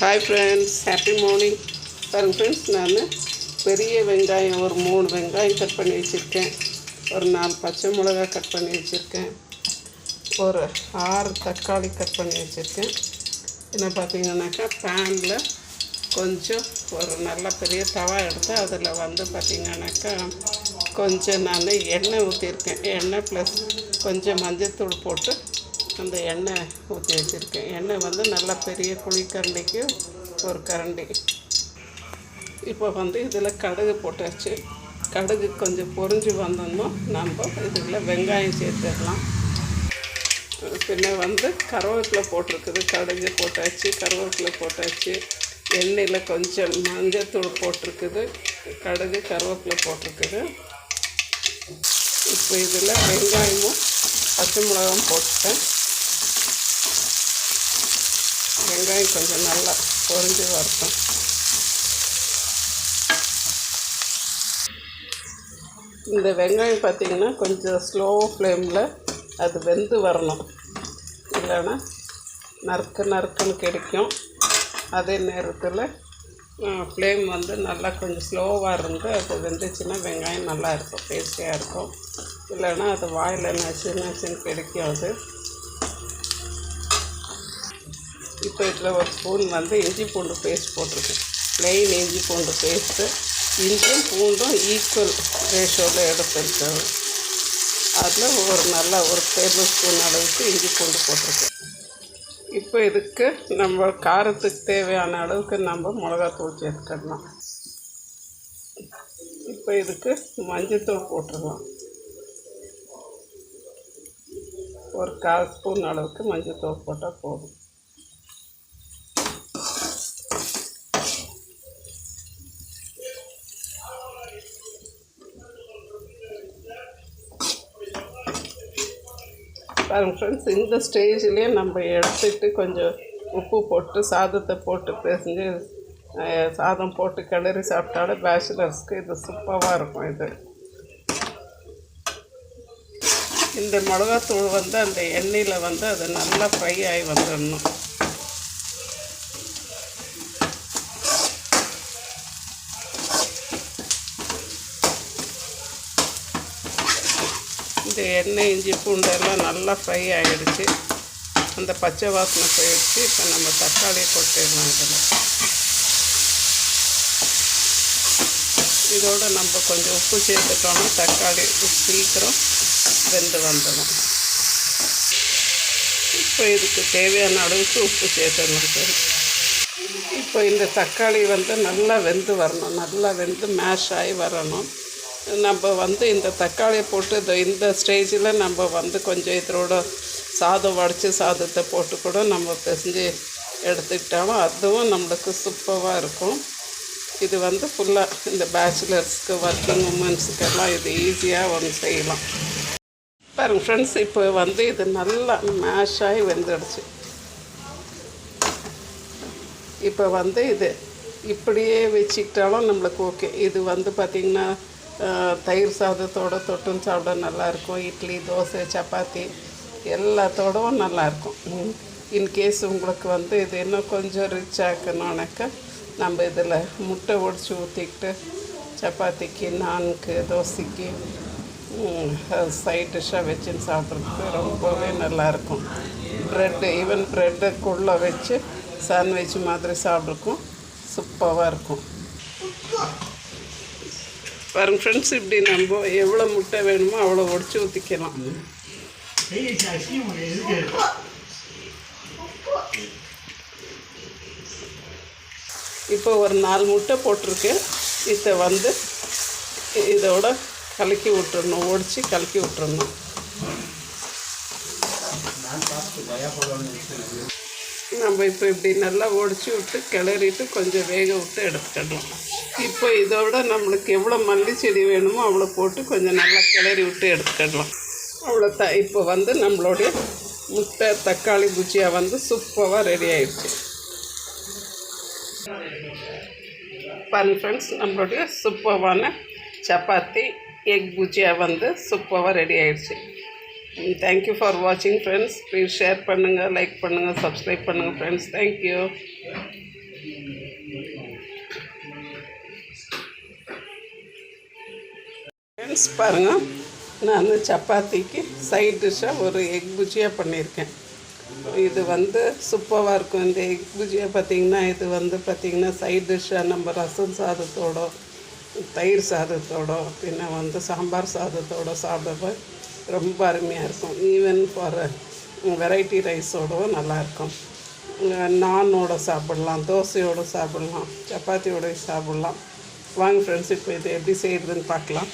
Hi friends happy morning பாருங்கள் friends நான் பெரிய வெங்காயம் ஒரு மூணு வெங்காயம் கட் பண்ணி வச்சுருக்கேன். ஒரு நாலு பச்சை மிளகா கட் பண்ணி வச்சுருக்கேன். ஒரு ஆறு தக்காளி கட் பண்ணி வச்சுருக்கேன். என்ன பார்த்தீங்கன்னாக்கா பேனில் கொஞ்சம் ஒரு நல்ல பெரிய தவா எடுத்து அதில் வந்து பார்த்திங்கன்னாக்கா கொஞ்சம் நான் எண்ணெய் ஊற்றிருக்கேன் எண்ணெய் ப்ளஸ் கொஞ்சம் மஞ்சத்தூள் போட்டு அந்த எண்ணெய் ஊற்றி வச்சுருக்கேன். எண்ணெய் வந்து நல்லா பெரிய குழிக்கரண்டிக்கு ஒரு கரண்டி. இப்போ வந்து இதில் கடுகு போட்டாச்சு. கடுகு கொஞ்சம் பொரிஞ்சு வந்தோம்னா நம்ம இதில் வெங்காயம் சேர்த்துடலாம். பின்ன வந்து கருவேப்பிலை போட்டிருக்குது. கடுகு போட்டாச்சு கருவேப்பிலை போட்டாச்சு. எண்ணெயில் கொஞ்சம் மஞ்சத்தூள் போட்டிருக்குது. கடுகு கருவேப்பிலை போட்டிருக்குது. இப்போ இதில் வெங்காயமும் பச்சை மிளகாவும் போட்டுட்டேன். வெங்காயம் கொஞ்சம் நல்லா பொறிஞ்சு வரட்டும். இந்த வெங்காயம் பார்த்திங்கன்னா கொஞ்சம் ஸ்லோ ஃப்ளேமில் அது வெந்து வரணும். இல்லைன்னா நறுக்கு நறுக்குன்னு கிடைக்கும். அதே நேரத்தில் ஃப்ளேம் வந்து நல்லா கொஞ்சம் ஸ்லோவாக இருந்து அது வெந்துச்சுன்னா வெங்காயம் நல்லா இருக்கும் டேஸ்டியாக இருக்கும். இல்லைன்னா அது வாயில் நச்சு நச்சுன்னு கிடைக்கும் அது இப்போ இதில் ஒரு ஸ்பூன் வந்து இஞ்சி பூண்டு பேஸ்ட் போட்டிருக்கேன். ப்ளெயின் இஞ்சி பூண்டு பேஸ்ட்டு இஞ்சியும் பூண்டும் ஈக்குவல் ரேஷோவில் எடுத்துருக்கேன். அதில் ஒரு நல்ல ஒரு டேபிள் ஸ்பூன் அளவுக்கு இஞ்சி பூண்டு போட்டிருக்கேன். இப்போ இதுக்கு நம்ம காரத்துக்கு தேவையான அளவுக்கு நம்ம மிளகாத்தூள் சேர்த்துக்கலாம். இப்போ இதுக்கு மஞ்சத்தூள் போட்டுடலாம். ஒரு கால் ஸ்பூன் அளவுக்கு மஞ்சத்தூள் போட்டால் போதும். பாருங்கள் ஃப்ரெண்ட்ஸ் இந்த ஸ்டேஜ்லேயே நம்ம எடுத்துட்டு கொஞ்சம் உப்பு போட்டு சாதத்தை போட்டு பிசைஞ்சு சாதம் போட்டு கிளறி சாப்பிட்டாலும் பேச்சுலர்ஸ்க்கு இது சூப்பராக இருக்கும் இது. இந்த மிளகாத்தூள் வந்து அந்த எண்ணெயில் வந்து அது நல்லா ஃப்ரை ஆகி வந்துடணும். இந்த எண்ணெய் இஞ்சி பூண்டு எல்லாம் நல்லா ஃப்ரை ஆகிடுச்சு அந்த பச்சை வாசனை போயிடுச்சு. இப்போ நம்ம தக்காளியை கொட்டிடலாம் இதில். இதோடு நம்ம கொஞ்சம் உப்பு சேர்த்துட்டோம்னா தக்காளி சீக்கிரம் வெந்து வந்துடும். இப்போ இதுக்கு தேவையான அளவுக்கு உப்பு சேர்த்துடணும் சார். இப்போ இந்த தக்காளி வந்து நல்லா வெந்து வரணும். நல்லா வெந்து மேஷ் ஆகி வரணும். நம்ம வந்து இந்த தக்காளியை போட்டு இந்த இந்த ஸ்டேஜில் நம்ம வந்து கொஞ்சம் இதோட சாதம் வடித்து சாதத்தை போட்டு கூட நம்ம பிசைஞ்சு எடுத்துக்கிட்டாலும் அதுவும் நம்மளுக்கு சூப்பராக இருக்கும். இது வந்து ஃபுல்லாக இந்த பேச்சுலர்ஸ்க்கு ஒர்க்கிங் உமன்ஸுக்கெல்லாம் இது ஈஸியாக வந்து செய்யலாம். பாருங்கள் ஃப்ரெண்ட்ஸ் இப்போ வந்து இது நல்லா மேஷ் ஆகி வெந்துடுச்சு. இப்போ வந்து இது இப்படியே வச்சுக்கிட்டாலும் நம்மளுக்கு ஓகே இது வந்து பார்த்திங்கன்னா தயிர் சாதத்தோட தொட்டும் சாப்பிட நல்லாயிருக்கும். இட்லி தோசை சப்பாத்தி எல்லாத்தோடவும் நல்லாயிருக்கும். இன்கேஸ் உங்களுக்கு வந்து இது இன்னும் கொஞ்சம் ரிச் ஆக்கணும்னாக்கா நம்ம இதில் முட்டை ஒடிச்சு ஊற்றிக்கிட்டு சப்பாத்திக்கு நான்கு தோசைக்கு சைட் டிஷ்ஷாக வச்சுன்னு சாப்பிட்றதுக்கு ரொம்பவே நல்லாயிருக்கும். ப்ரெட்டு ஈவன் ப்ரெட்டுக்குள்ளே வச்சு சாண்ட்விச் மாதிரி சாப்பிட்றதுக்கும் சூப்பராக இருக்கும். பாருங்க ஃப்ரெண்ட்ஸ் இப்படி நம்ம எவ்வளோ முட்டை வேணுமோ அவ்வளோ உடச்சி ஊற்றிக்கலாம் இப்போ ஒரு நாலு முட்டை போட்டிருக்கு. இதை வந்து இதோட கலக்கி விட்டுறணும் ஒடிச்சு கலக்கி விட்டுறணும். நம்ம இப்போ இப்படி நல்லா ஒடிச்சு விட்டு கிளறிட்டு கொஞ்சம் வேக விட்டு எடுத்துக்கிடலாம். இப்போ இதோட நம்மளுக்கு எவ்வளோ மல்லி செடி வேணுமோ அவ்வளோ போட்டு கொஞ்சம் நல்லா கிளறி விட்டு எடுத்துக்கிடலாம் அவ்வளோ த இப்போ வந்து நம்மளுடைய முட்டை தக்காளி புஜியா வந்து சூப்பராக ரெடி ஆயிடுச்சு. பாருங்க ஃப்ரெண்ட்ஸ் நம்மளுடைய சூப்பரான சப்பாத்தி எக் பூஜியாக வந்து சூப்பராக ரெடி ஆயிடுச்சு. தேங்க்யூ ஃபார் வாட்சிங் ஃப்ரெண்ட்ஸ் ப்ளீஸ் ஷேர் பண்ணுங்கள் லைக் பண்ணுங்கள் சப்ஸ்கிரைப் பண்ணுங்கள் ஃப்ரெண்ட்ஸ் தேங்க்யூ ஃப்ரெண்ட்ஸ் பாருங்கள் நான் சப்பாத்திக்கு சைட் டிஷ்ஷாக ஒரு எக் புஜியா பண்ணியிருக்கேன். இது வந்து சூப்பராக இருக்கும். இந்த எக் புஜியா பார்த்திங்கன்னா இது வந்து பார்த்திங்கன்னா சைட் டிஷ்ஷாக நம்ம ரசம் சாதத்தோட தயிர் சாதத்தோட பின்ன வந்து சாம்பார் சாதத்தோட சாப்பிட்றப்ப ரொம்ப அருமையாக இருக்கும். ஈவன் ஃபார் வெரைட்டி ரைஸோடவும் நல்லாயிருக்கும் நானோட சாப்பிட்லாம் தோசையோடு சாப்பிட்லாம் சப்பாத்தியோட சாப்பிட்லாம். வாங்க ஃப்ரெண்ட்ஸ் இப்போ இது எப்படி செய்கிறதுன்னு பார்க்கலாம்.